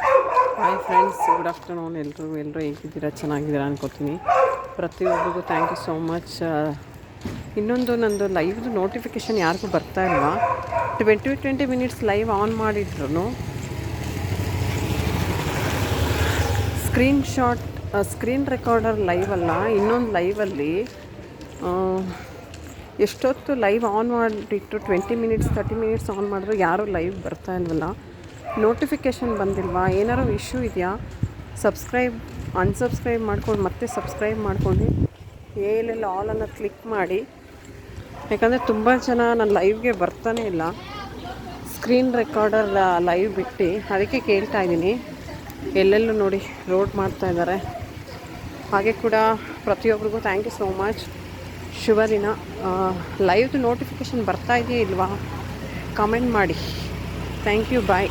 Hi friends good afternoon ಎಲ್ಲರೂ ಎಲ್ಲರೂ ಹೇಗಿದ್ದೀರಾ? ಚೆನ್ನಾಗಿದ್ದೀರಾ ಅನ್ಕೋತೀನಿ. ಪ್ರತಿಯೊಬ್ಬರಿಗೂ ಥ್ಯಾಂಕ್ ಯು ಸೋ ಮಚ್ ಇನ್ನೊಂದು ನಂದು ಲೈವ್ದು ನೋಟಿಫಿಕೇಷನ್ ಯಾರಿಗೂ ಬರ್ತಾ ಇಲ್ವಾ? Twenty twenty minutes live on ಮಾಡಿದ್ರು screenshot screen recorder live ಅಲ್ಲ, ಇನ್ನೊಂದು ಲೈವಲ್ಲಿ ಎಷ್ಟೊತ್ತು ಲೈವ್ ಆನ್ ಮಾಡಿಟ್ಟು twenty minutes thirty minutes on ಮಾಡಿದ್ರು ಯಾರೂ ಲೈವ್ ಬರ್ತಾ ಇಲ್ವಲ್ಲ? ನೋಟಿಫಿಕೇಷನ್ ಬಂದಿಲ್ವಾ? ಏನಾರು ಇಶ್ಯೂ ಇದೆಯಾ? ಸಬ್ಸ್ಕ್ರೈಬ್ ಅನ್ಸಬ್ಸ್ಕ್ರೈಬ್ ಮಾಡ್ಕೊಂಡು ಮತ್ತೆ ಸಬ್ಸ್ಕ್ರೈಬ್ ಮಾಡ್ಕೊಂಡು ಆಲ್ ಆಲನ್ನು ಕ್ಲಿಕ್ ಮಾಡಿ. ಯಾಕಂದರೆ ತುಂಬ ಜನ ನನ್ನ ಲೈವ್ಗೆ ಬರ್ತಾನೆ ಇಲ್ಲ. ಸ್ಕ್ರೀನ್ ರೆಕಾರ್ಡರ್ ಲೈವ್ ಬಿಟ್ಟು ಅದಕ್ಕೆ ಕೇಳ್ತಾ ಇದ್ದೀನಿ. ಎಲ್ಲೆಲ್ಲೂ ನೋಡಿ ರೋಡ್ ಮಾಡ್ತಾ ಇದ್ದಾರೆ. ಹಾಗೆ ಕೂಡ ಪ್ರತಿಯೊಬ್ಬರಿಗೂ ಥ್ಯಾಂಕ್ ಯು ಸೋ ಮಚ್ ಶುಭ ದಿನ ಲೈವ್ದು ನೋಟಿಫಿಕೇಷನ್ ಬರ್ತಾ ಇದೆಯಾ ಇಲ್ವಾ? ಕಮೆಂಟ್ ಮಾಡಿ. Thank you bye